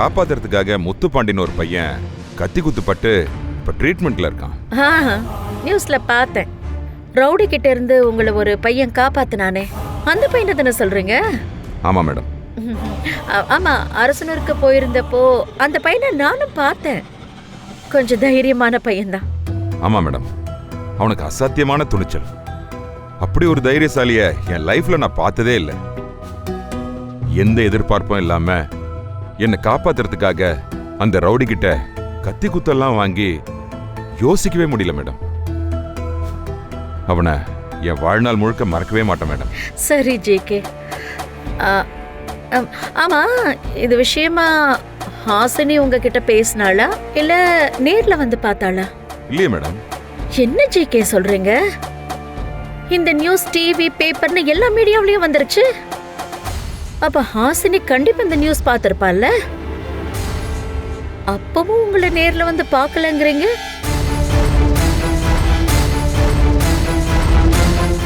காப்பாத்துறதுக்காக முத்துப்பாண்டின்னு ஒரு பையன் கத்தி குத்துப்பட்டு இப்ப ட்ரீட்மெண்ட்ல இருக்கான். நியூஸ்ல பார்த்தேன். ரவுடி கிட்ட இருந்து உங்களை ஒரு பையன் காப்பாத்துனானே. அந்த பையனை தானே சொல்றீங்க? ஆமா மேடம். ஆமா அரசனூருக்கு போயிருந்தப்போ அந்த பையனை நானும் பார்த்தேன். கொஞ்சம் தைரியமான பையன்தான். ஆமா மேடம். அவனுக்கு அசாத்தியமான துணிச்சல். அப்படி ஒரு தைரியசாலிய என் லைஃப்ல நான் பார்த்ததே இல்லை. எந்த எதிர்பார்ப்பும் இல்லாம என்னை காப்பாத்துறதுக்காக அந்த ரவுடி கிட்ட கத்தி குத்தெல்லாம் வாங்கி யோசிக்கவே முடியல மேடம். அவனை என் வாழ்நாள் முழுக்க மறக்கவே மாட்டேன் மேடம். சரி ஜேகே. ஆமா இது விஷயமா ஹாசினி உங்ககிட்ட பேசினாளா? இல்ல நேர்ல வந்து பார்த்தாளா? இல்லையே மேடம். என்ன ஜேகே சொல்றீங்க? இந்த நியூஸ் டிவி பேப்பர்னு எல்லா மீடியாவிலயும் வந்துருச்சு? அப்ப ஹாசினி கண்டிப்பா இந்த நியூஸ் பார்த்திருப்பால்ல அப்பவும் உங்களை நேர்ல வந்து பார்க்கலங்கிறீங்க?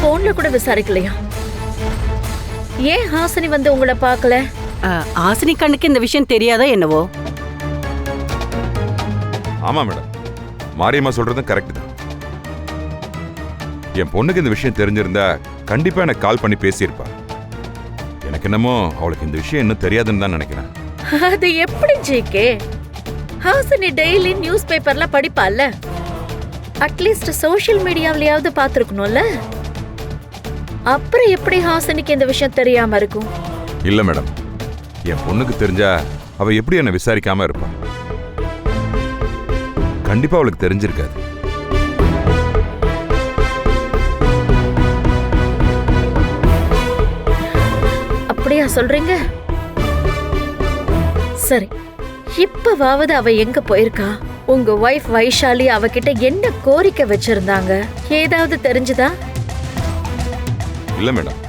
போன்ல கூட விசாரிக்கலையா? ஏன் ஹாசினி வந்து உங்களை பார்க்கல? ஆ, ஆசினி கண்ணுக்கு இந்த விஷயம் தெரியாதா என்னவோ? ஆமா மேடம். மாரியம்மா சொல்றதும் கரெக்ட் தான். என் பொண்ணுக்கு இந்த விஷயம் தெரிஞ்சிருந்தா கண்டிப்பா எனக்கு கால் பண்ணி பேசியிருப்பா. எனக்கு என்னமோ அவளுக்கு இந்த விஷயம் இன்னும் தெரியாதுன்னு தான் நினைக்கிறேன். அது எப்படி ஜிகே? ஹாசினி டெய்லி நியூஸ் பேப்பர்ல படிப்பால்ல அட்லீஸ்ட் சோஷியல் மீடியாவிலயாவது பார்த்துருக்கணும்ல. அப்புறம் எப்படி ஹாசினிக்கு இந்த விஷயம் தெரியாம இருக்கும்? இல்ல மேடம். என் பொண்ணுக்கு தெரிஞ்சா அவ எப்படி என்ன விசாரிக்காம இருப்பா? கண்டிப்பா அவளுக்கு தெரிஞ்சிருக்காது. அப்படியா சொல்றீங்க. சரி இப்பவாவது அவ எங்க போயிருக்கா? உங்க ஒய்ஃப் வைஷாலி அவகிட்ட என்ன கோரிக்கை வச்சிருந்தாங்க? ஏதாவது தெரிஞ்சுதா? இல்ல மேடம்.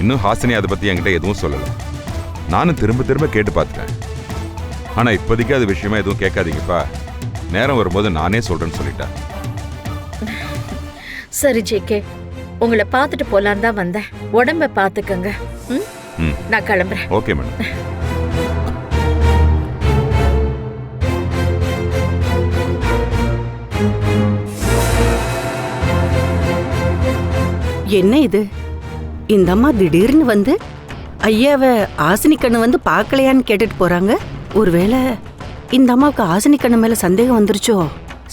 இன்னும் ஹாசினி அதை பத்தி என்கிட்ட எதுவும் சொல்லல. நானும் திரும்ப திரும்ப கேட்டு பார்த்துட்டேன் ஆனா இப்போதைக்கு அது விஷயமா எதுவும் கேட்காதீங்கப்பா. நேரம் வரும்போது நானே சொல்றேன்னு சொல்லிட்டேன் சரி ஜேகே உங்களை பார்த்துட்டு போலான்னு தான் வந்தேன். உடம்ப பார்த்துக்கங்க? ம்? நான் கிளம்புறேன். Okay madam. என்ன இது? இந்த அம்மா திடீர்னு வந்து ஐயாவை ஆசினி கண்ணு வந்து பார்க்கலையான்னு கேட்டுட்டு போறாங்க. ஒருவேளை இந்த அம்மாவுக்கு ஆசினி கண்ணு மேல சந்தேகம் வந்துருச்சோ?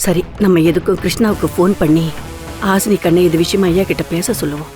சரி நம்ம எதுக்கும் கிருஷ்ணாவுக்கு ஃபோன் பண்ணி ஆசினி கண்ணை இது விஷயமா ஐயா கிட்ட பேச சொல்லுவோம்.